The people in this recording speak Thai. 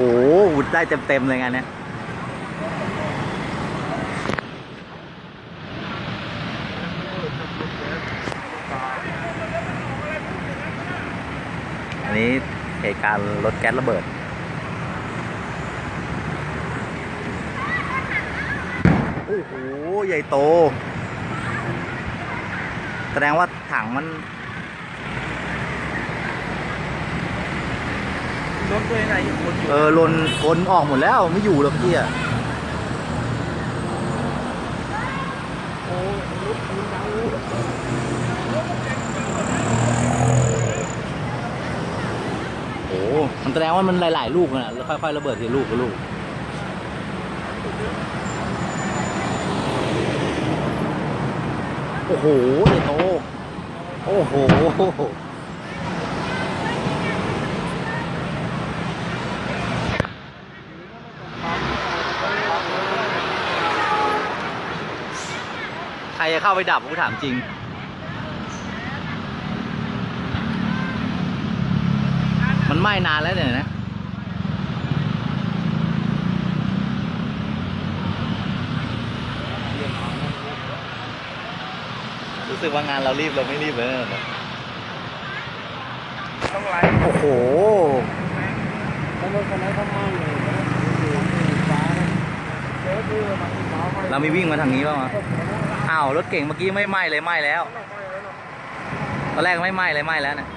โหอุดได้เต็มๆเลยงานเนี้ยอันนี้เหตุการณ์รถแก๊สระเบิดโอ้โห ใหญ่โต แสดงว่าถังมัน รถด้วยไหนอยู่คนอยู่เออลนคนออกหมดแล้วไม่อยู่หรอกพี่อะโอ้รถคุณดังโอ้มันแสดงว่ามันหลาย ๆ ลูกนะแล้วค่อย ๆ ระเบิดทีลูกละลูกโอ้โหใหญ่โตโอ้โห ใครจะเข้าไปดับกูถามจริง มันไหม้นานแล้วเนี่ยนะรู้สึกว่างานเรารีบเราไม่รีบเลยนะต้องไล่โอ้โหถ้ารถคันนั้นเขาไหม้เลยนะอยู่ที่ฟ้าเจ๊คือมันฟ้าไหม้ เรามีวิ่งมาทางนี้บ้างไหม อ้าวรถเก่งเมื่อกี้ไม่ไหม้เลยไหม้แล้วตอนแรกไม่ไหม้เลยไหม้แล้วนะ